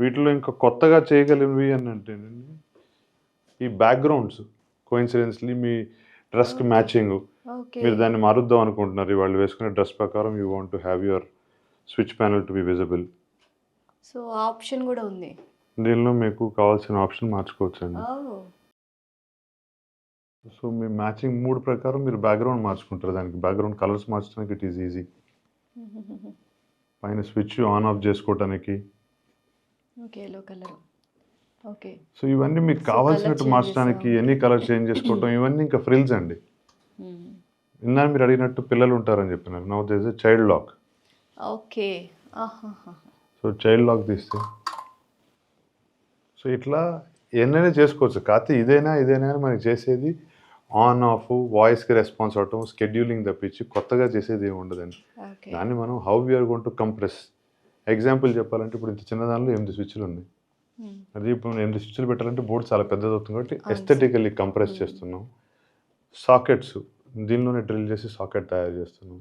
వీటిలో ఇంకా కొత్తగా చేయగలిగినవి అని అంటేనండి ఈ బ్యాక్గ్రౌండ్స్ కోయిన్సిడెన్స్లీ మీ డ్రెస్కి మ్యాచింగ్ మీరు దాన్ని మారుద్దాం అనుకుంటున్నారు. వాళ్ళు వేసుకునే డ్రెస్ ప్రకారం you want to have your switch panel to be visible so option కూడా ఉంది. దీనిలో మీకు కావాల్సిన ఆప్షన్ మార్చుకోవచ్చు అండి సో మీ మ్యాచింగ్ మూడు ప్రకారం మీరు బ్యాక్గ్రౌండ్ మార్చుకుంటారు. దానికి బ్యాక్గ్రౌండ్ కలర్స్ మార్చడానికి ఇట్ ఈస్ ఈజీ పైన స్విచ్ ఆన్ ఆఫ్ చేసుకోవటానికి ఎల్లో కలర్ ఓకే. సో ఇవన్నీ మీకు కావాల్సినట్టు మార్చడానికి changes, ఎనీ కలర్ చేంజ్ చేసుకోవటం ఇవన్నీ ఇంకా ఫ్రిల్స్ అండి. ఇందా మీరు అడిగినట్టు పిల్లలు ఉంటారని చెప్పినారు. Now this child lock okay. So child lock తీస్తే. సో ఇట్లా ఎన్నైనా చేసుకోవచ్చు. కాకపోతే ఇదైనా ఇదైనా అని మనకి చేసేది ఆన్ ఆఫ్ వాయిస్కి రెస్పాన్స్ అవటం స్కెడ్యూలింగ్ తప్పించి కొత్తగా చేసేది ఏమి ఉండదండి. దాన్ని మనం how we are going to compress example చెప్పాలంటే ఇప్పుడు ఇంత చిన్న దానిలో ఎనిమిది స్విచ్లు ఉన్నాయి అది ఇప్పుడు ఎనిమిది స్విచ్లు పెట్టాలంటే బోర్డు చాలా పెద్దది అవుతుంది కాబట్టి. Aesthetically compress Hmm. చేస్తున్నాం సాకెట్స్ దీనిలోనే డ్రిల్ చేసి సాకెట్ తయారు చేస్తున్నాం